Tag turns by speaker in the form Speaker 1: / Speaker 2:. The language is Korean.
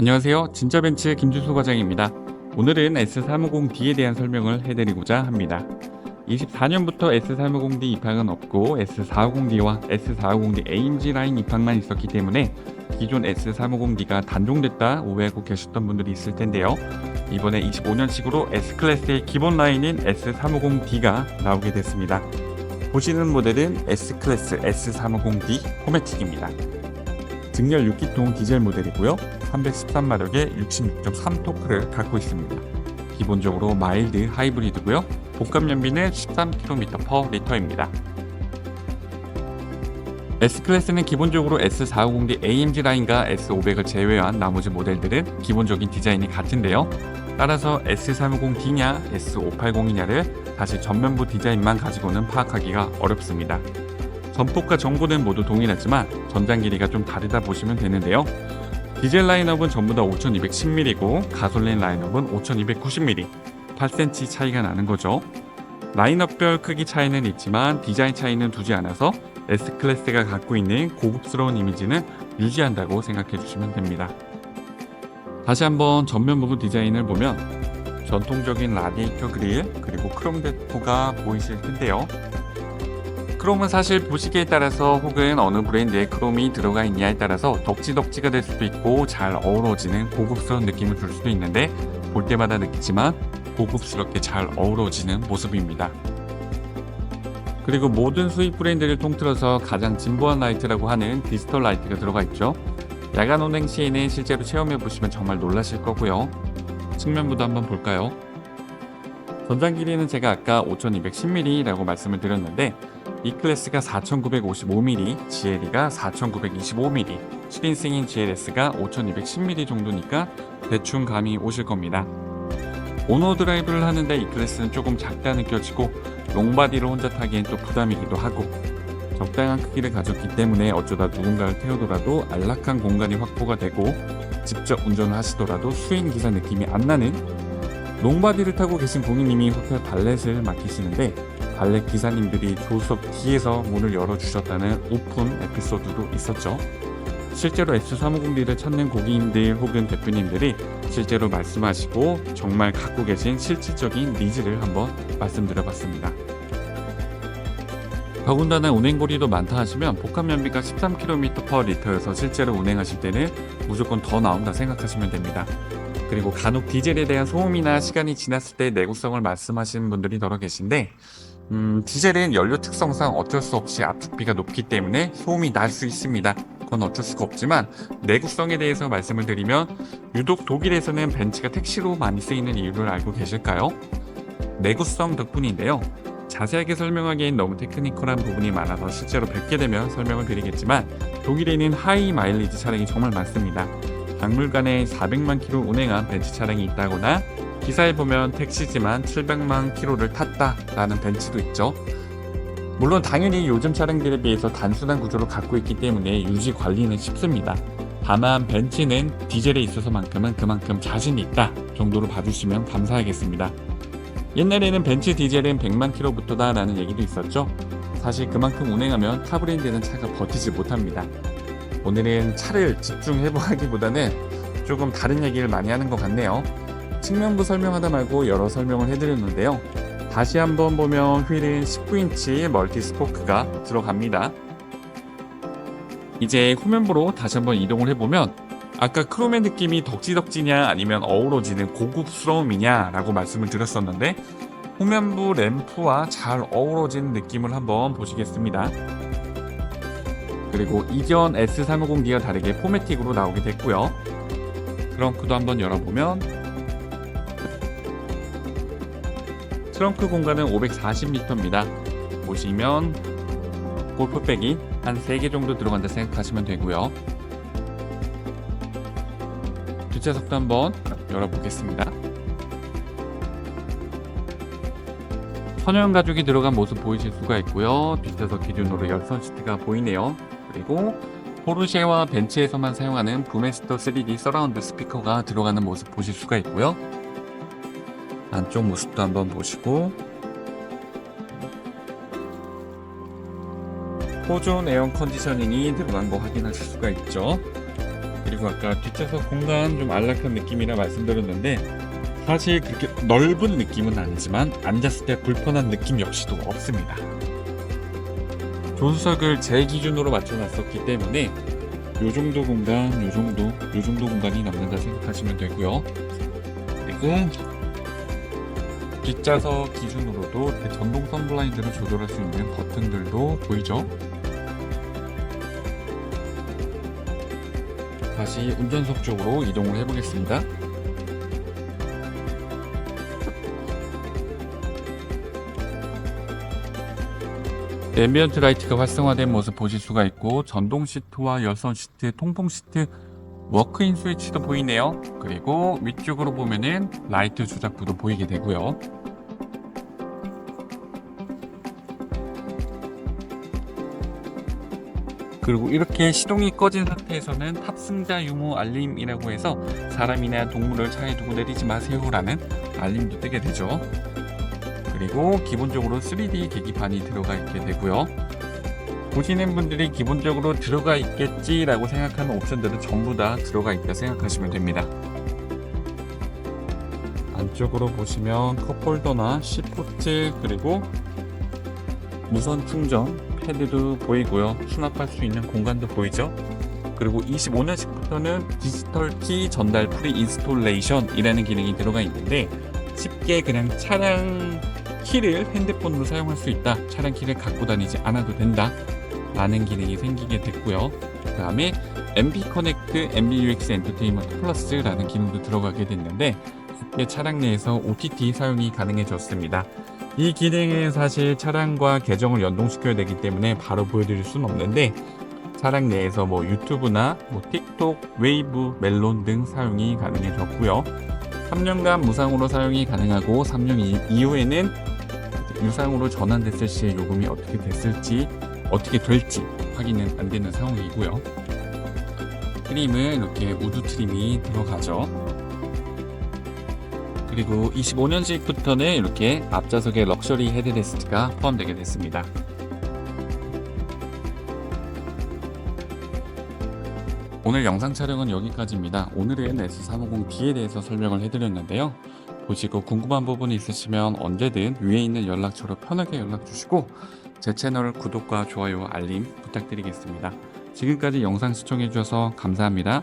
Speaker 1: 안녕하세요. 진짜벤츠 김준수 과장입니다. 오늘은 S350D에 대한 설명을 해드리고자 합니다. 24년부터 S350D 입항은 없고 S450D와 S450D AMG 라인 입항만 있었기 때문에 기존 S350D가 단종됐다 오해하고 계셨던 분들이 있을 텐데요. 이번에 25년식으로 S클래스의 기본 라인인 S350D가 나오게 됐습니다. 보시는 모델은 S클래스 S350D 포매틱입니다. 증열 6기통 디젤 모델이고요. 313마력의 66.3 토크를 갖고 있습니다. 기본적으로 마일드 하이브리드고요. 복합 연비는 13km per 리터입니다. S클래스는 기본적으로 S450D AMG 라인과 S500을 제외한 나머지 모델들은 기본적인 디자인이 같은데요. 따라서 S350D냐 S580이냐를 다시 전면부 디자인만 가지고는 파악하기가 어렵습니다. 전폭과 전고는 모두 동일하지만 전장 길이가 좀 다르다 보시면 되는데요. 디젤 라인업은 전부 다 5210mm고 가솔린 라인업은 5290mm 8cm 차이가 나는 거죠. 라인업별 크기 차이는 있지만 디자인 차이는 두지 않아서 S클래스가 갖고 있는 고급스러운 이미지는 유지한다고 생각해 주시면 됩니다. 다시 한번 전면 부분 디자인을 보면 전통적인 라디에이터 그릴 그리고 크롬 대포가 보이실 텐데요. 크롬은 사실 보시기에 따라서 혹은 어느 브랜드의 크롬이 들어가 있냐에 따라서 덕지덕지가 될 수도 있고 잘 어우러지는 고급스러운 느낌을 줄 수도 있는데 볼 때마다 느끼지만 고급스럽게 잘 어우러지는 모습입니다. 그리고 모든 수입 브랜드를 통틀어서 가장 진보한 라이트라고 하는 디지털 라이트가 들어가 있죠. 야간 운행 시에는 실제로 체험해 보시면 정말 놀라실 거고요. 측면부도 한번 볼까요? 전장 길이는 제가 아까 5210mm라고 말씀을 드렸는데 E 클래스가 4955mm, GLE가 4925mm, 7인승인 GLS가 5210mm 정도니까 대충 감이 오실 겁니다. 오너 드라이브를 하는데 E 클래스는 조금 작다 느껴지고 롱바디를 혼자 타기엔 또 부담이기도 하고 적당한 크기를 가졌기 때문에 어쩌다 누군가를 태우더라도 안락한 공간이 확보가 되고 직접 운전을 하시더라도 수행 기사 느낌이 안 나는 롱바디를 타고 계신 고객님이 호텔 발렛을 맡기시는데 발렛 기사님들이 조수석 뒤에서 문을 열어주셨다는 오픈 에피소드도 있었죠. 실제로 S350D를 찾는 고객님들 혹은 대표님들이 실제로 말씀하시고 정말 갖고 계신 실질적인 니즈를 한번 말씀드려봤습니다. 더군다나 운행거리도 많다 하시면 복합 연비가 13km per 리터여서 실제로 운행하실 때는 무조건 더 나온다 생각하시면 됩니다. 그리고 간혹 디젤에 대한 소음이나 시간이 지났을 때 내구성을 말씀하시는 분들이 더러 계신데 음, 디젤은 연료 특성상 어쩔 수 없이 압축비가 높기 때문에 소음이 날 수 있습니다. 그건 어쩔 수가 없지만 내구성에 대해서 말씀을 드리면 유독 독일에서는 벤츠가 택시로 많이 쓰이는 이유를 알고 계실까요? 내구성 덕분인데요. 자세하게 설명하기엔 너무 테크니컬한 부분이 많아서 실제로 뵙게 되면 설명을 드리겠지만 독일에는 하이 마일리지 차량이 정말 많습니다. 박물관에 400만 킬로 운행한 벤츠 차량이 있다거나 기사에 보면 택시지만 700만 킬로를 탔다라는 벤츠도 있죠. 물론 당연히 요즘 차량들에 비해서 단순한 구조를 갖고 있기 때문에 유지 관리는 쉽습니다. 다만 벤츠는 디젤에 있어서만큼은 그만큼 자신이 있다 정도로 봐주시면 감사하겠습니다. 옛날에는 벤츠 디젤은 100만 킬로부터다 라는 얘기도 있었죠. 사실 그만큼 운행하면 타 브랜드는 차가 버티지 못합니다. 오늘은 차를 집중해보기보다는 조금 다른 얘기를 많이 하는 것 같네요. 측면부 설명하다 말고 여러 설명을 해드렸는데요. 다시 한번 보면 휠은 19인치 멀티 스포크가 들어갑니다. 이제 후면부로 다시 한번 이동을 해보면 아까 크롬의 느낌이 덕지덕지냐 아니면 어우러지는 고급스러움이냐 라고 말씀을 드렸었는데 후면부 램프와 잘 어우러진 느낌을 한번 보시겠습니다. 그리고 이전 S350D와 다르게 포매틱으로 나오게 됐고요. 트렁크도 한번 열어보면 트렁크 공간은 540리터입니다. 보시면 골프백이 한 3개 정도 들어간다 생각하시면 되고요. 뒷좌석도 한번 열어보겠습니다. 선형 가죽이 들어간 모습 보이실 수가 있고요. 뒷좌석 기준으로 열선 시트가 보이네요. 그리고 포르쉐와 벤츠에서만 사용하는 부메스터 3D 서라운드 스피커가 들어가는 모습 보실 수가 있고요. 안쪽 모습도 한번 보시고 포존 에어 컨디셔닝이 들어간 거 확인하실 수가 있죠. 그리고 아까 뒷좌석 공간 좀 안락한 느낌이라 말씀드렸는데 사실 그렇게 넓은 느낌은 아니지만 앉았을 때 불편한 느낌 역시도 없습니다. 조수석을 제 기준으로 맞춰놨었기 때문에 요 정도 공간, 요 정도, 요 정도 공간이 남는다 생각하시면 되고요. 그리고 뒷좌석 기준으로도 이렇게 전동 선블라인드를 조절할 수 있는 버튼들도 보이죠? 다시 운전석 쪽으로 이동을 해보겠습니다. 앰비언트 라이트가 활성화된 모습 보실 수가 있고 전동 시트와 열선 시트, 통풍 시트, 워크인 스위치도 보이네요. 그리고 위쪽으로 보면은 라이트 조작부도 보이게 되고요. 그리고 이렇게 시동이 꺼진 상태에서는 탑승자 유무 알림이라고 해서 사람이나 동물을 차에 두고 내리지 마세요라는 알림도 뜨게 되죠. 그리고 기본적으로 3D 계기판이 들어가 있게 되고요. 보시는 분들이 기본적으로 들어가 있겠지라고 생각하는 옵션들은 전부 다 들어가 있다 생각하시면 됩니다. 안쪽으로 보시면 컵홀더나 C포트 그리고 무선 충전 패드도 보이고요. 수납할 수 있는 공간도 보이죠. 그리고 25년식부터는 디지털 키 전달 프리 인스톨레이션이라는 기능이 들어가 있는데 쉽게 그냥 차량 키를 핸드폰으로 사용할 수 있다. 차량 키를 갖고 다니지 않아도 된다. 라는 기능이 생기게 됐고요. 그 다음에 MB 커넥트 MBUX 엔터테인먼트 플러스라는 기능도 들어가게 됐는데 차량 내에서 OTT 사용이 가능해졌습니다. 이 기능은 사실 차량과 계정을 연동시켜야 되기 때문에 바로 보여드릴 수는 없는데 차량 내에서 뭐 유튜브나 뭐 틱톡, 웨이브, 멜론 등 사용이 가능해졌고요. 3년간 무상으로 사용이 가능하고 3년 이- 이후에는 유상으로 전환됐을 시의 요금이 어떻게 됐을지 어떻게 될지 확인은 안 되는 상황이고요. 트림은 이렇게 우드 트림이 들어가죠. 그리고 25년식부터는 이렇게 앞좌석에 럭셔리 헤드레스트가 포함되게 됐습니다. 오늘 영상 촬영은 여기까지입니다. 오늘은 S350D에 대해서 설명을 해드렸는데요. 보시고 궁금한 부분이 있으시면 언제든 위에 있는 연락처로 편하게 연락 주시고 제 채널 구독과 좋아요, 알림 부탁드리겠습니다. 지금까지 영상 시청해 주셔서 감사합니다.